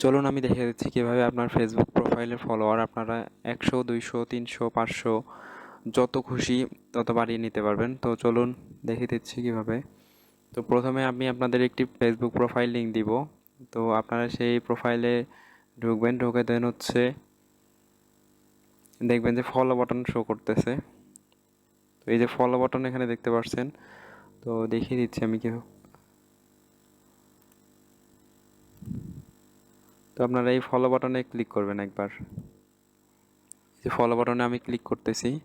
চলুন আমি দেখে দিচ্ছি কীভাবে আপনার ফেসবুক প্রোফাইলের ফলোয়ার আপনারা একশো, দুইশো, তিনশো, পাঁচশো যত খুশি তত বাড়িয়ে নিতে পারবেন। তো চলুন দেখে দিচ্ছি কীভাবে। তো প্রথমে আমি আপনাদের একটি ফেসবুক প্রোফাইল লিঙ্ক দিব। তো আপনারা সেই প্রোফাইলে ঢুকবেন, ঢুকে দেন হচ্ছে দেখবেন যে ফলো বাটন শো করতেছে। তো এই যে ফলো বাটন এখানে দেখতে পাচ্ছেন তো দেখিয়ে দিচ্ছি আমি কীভাবে তো আপনারা এই ফলো বাটনে ক্লিক করবেন একবার। যে ফলো বাটনে আমি ক্লিক করতেছি।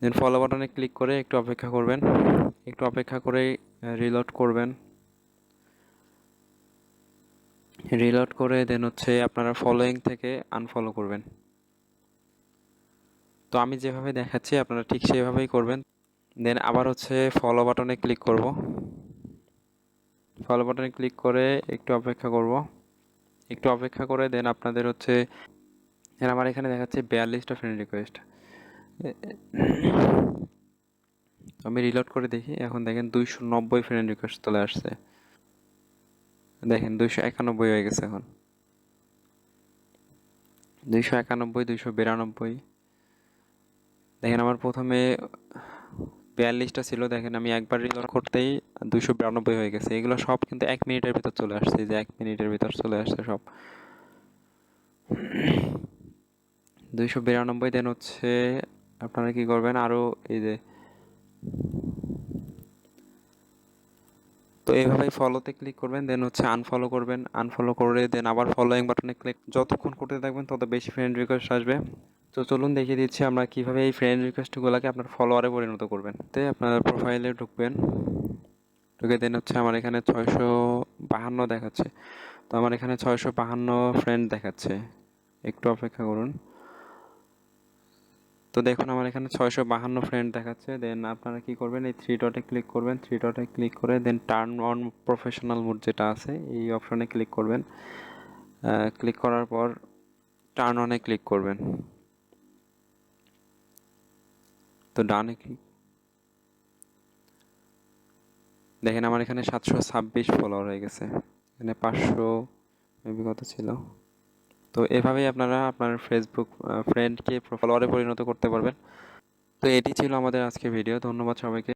দেন ফলো বাটনে ক্লিক করে একটু অপেক্ষা করবেন। একটু অপেক্ষা করে রিলোড করবেন। রিলোড করে দেন হচ্ছে আপনারা ফলোয়িং থেকে আনফলো করবেন। তো আমি যেভাবে দেখাচ্ছি, আপনারা ঠিক সেভাবেই করবেন। দেন আবার হচ্ছে ফলো বাটনে ক্লিক করব। ফলো বাটনে ক্লিক করে একটু অপেক্ষা করব। একটু অপেক্ষা করে দেন আপনাদের হচ্ছে আমার এখানে দেখাচ্ছে বিয়াল্লিশটা ফ্রেন্ড রিকোয়েস্ট আমি রিলোড করে দেখি, এখন দেখেন দুইশো নব্বই ফ্রেন্ড রিকোয়েস্ট চলে আসছে। দেখেন দুইশো একানব্বই হয়ে গেছে এখন। দুইশো একানব্বই, দুইশো বিরানব্বই। দেখেন আমার প্রথমে বিয়াল্লিশটা ছিল, দেখেন আমি একবার রিলোড করতেই দুইশো বিরানব্বই হয়ে গেছে। এগুলো সব কিন্তু এক মিনিটের ভিতর চলে আসছে যে এক মিনিটের ভিতর চলে আসছে সব। দুইশো বিরানব্বই দেন হচ্ছে, আপনারা কি করবেন? আরও এই যে তো এইভাবেই ফলোতে ক্লিক করবেন দেন হচ্ছে আনফলো করবেন। আনফলো করে দেন আবার ফলোয়িং বাটনে ক্লিক যতক্ষণ করতে থাকবেন তত বেশি ফ্রেন্ড রিকোয়েস্ট আসবে। তো চলুন দেখিয়ে দিচ্ছি আমরা কীভাবে এই ফ্রেন্ড রিকোয়েস্টগুলোকে আপনার ফলোয়ারে পরিণত করবেন। তে আপনার প্রোফাইলে ঢুকবেন। ঢুকে দেন হচ্ছে আমার এখানে ছয়শো বাহান্ন দেখাচ্ছে। তো আমার এখানে ছয়শো বাহান্ন ফ্রেন্ড দেখাচ্ছে। একটু অপেক্ষা করুন। তো দেখুন, আমার এখানে ছয়শো বাহান্ন ফ্রেন্ড দেখাচ্ছে। দেন আপনারা কি করবেন, এই থ্রি ডটে ক্লিক করবেন। থ্রি ডটে ক্লিক করে দেন টার্ন অন প্রফেশনাল মোড যেটা আছে, এই অপশনে ক্লিক করবেন। ক্লিক করার পর টার্ন অনে ক্লিক করবেন। তো ডানে ক্লিক দেখেন, আমার এখানে সাতশো ছাব্বিশ ফলোয়ার হয়ে গেছে। এখানে পাঁচশো মেবি কত ছিল? তো এভাবেই আপনারা আপনার ফেসবুক ফ্রেন্ডকে ফলোয়ারে পরিণত করতে পারবেন। তো এটি ছিল আমাদের আজকের ভিডিও ধন্যবাদ সবাইকে।